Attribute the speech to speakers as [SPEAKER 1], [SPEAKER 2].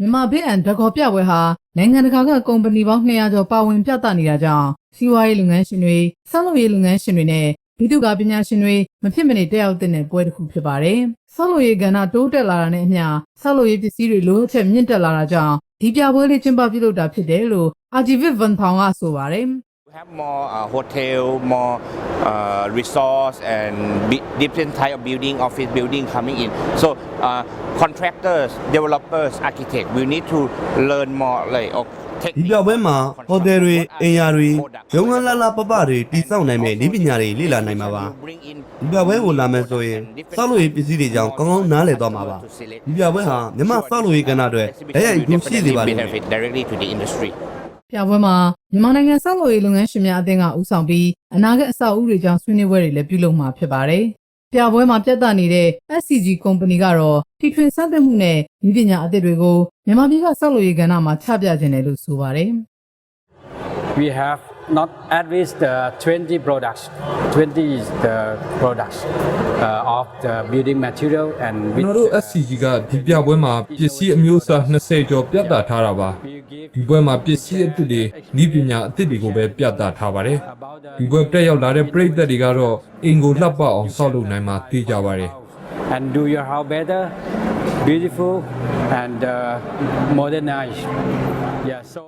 [SPEAKER 1] မြန်မာဘစ်အန်ဓာတ်ခေါ်ပြပွဲဟာနိုင်ငံတကာကကုမ္ပဏီပေါင်း200ကျော်ပါဝင်ပြသနေတာကြောင့်စီးပွားရေးလုပ်ငန်းရှင်တွေဆောက်လုပ်ရေးလုပ်ငန်းရှင်တွေနဲ့ဘိတုကပညာရှင်တွေမဖြစ်မနေတက်ရောက်တဲ့ပွဲတစ်ခုဖြစ်ပါတယ်။ဆောက်လုပ်ရေးကဏ္ဍတိုးတက်လာတာနဲ့အမျှဆောက်လုပ်ရေးပစ္စည်းတွေလိုအပ်ချက်မြင့်တက်လာတာကြောင့်ဒီပြပွဲလေးကျင်းပပြုလုပ်တာဖြစ်တယ်လို့အာဂျီဗစ်ဗန်ဖောင်ကဆိုပါတယ်။
[SPEAKER 2] We have more uh, hotel, more uh, resource and bi- different type of building, office building coming in. So uh, contractors, developers, architects, we need to learn more like or
[SPEAKER 3] ဒီပြပွဲမှာဟိုတယ်တွေအိမ်ယာတွေရုံးခန်းလာလာပပတွေတည်ဆောက်နိုင်မဲ့ဤပညာတွေလေ့လာနိုင်မှာပါ
[SPEAKER 2] bring in
[SPEAKER 3] ဒီပြပွဲကိုလာမယ်ဆိုရင်ဆောက်လုပ်ရေးပစ္စည်းတွေကြောင့်ကောင်းကောင်းနားလည်သွားမှာပါဒီပြပွဲဟာမြန်မာဆောက်လုပ်ရေးကဏ္ဍအတွက်ဓာတ်ရိုက်ကူးရှိစေပါလိမ့်မယ်
[SPEAKER 2] benefit directly to the industry.
[SPEAKER 1] ပြပွဲမှာမြန်မာနိုင်ငံဆောက်လုပ်ရေးလုပ်ငန်းရှင်များအသင်းကဦးဆောင်ပြီးအနာဂတ်အဆောက်အဦတွေကြောင့်ဆွေးနွေးပွဲတွေလည်းပြုလုပ်မှာဖြစ်ပါတယ်။ပြပွဲမှာပြသနေတဲ့ SCG ကုမ္ပဏီကတော့ထိထွင်စတင်မှုနဲ့ဤပညာအသစ်တွေကိုမြန်မာပြည်ကဆောက်လုပ်ရေးကဏ္ဍမှာချပြခြင်းတယ်လို့ဆိုပါတယ်။
[SPEAKER 4] we have not at least uh, 20 products 20 is the products uh, of the building material and
[SPEAKER 5] ကျွန်တော်တို့ SCG ကဒီပြပွဲမှာပစ္စည်းအမျိုးအစား20ကျော်ပြသထားတာပါဒီပွဲမှာပစ္စည်းအသစ်တွေဤပညာအသစ်တွေကိုပဲပြသထားပါတယ်
[SPEAKER 4] about the
[SPEAKER 5] ဒီပွဲတက်ရောက်လာတဲ့ပရိသတ်တွေကတော့အင်ကိုလှပအောင်ဆောက်လုပ်နိုင်မှာသိကြပါတယ်
[SPEAKER 4] and do your house better beautiful and uh, modernized yeah so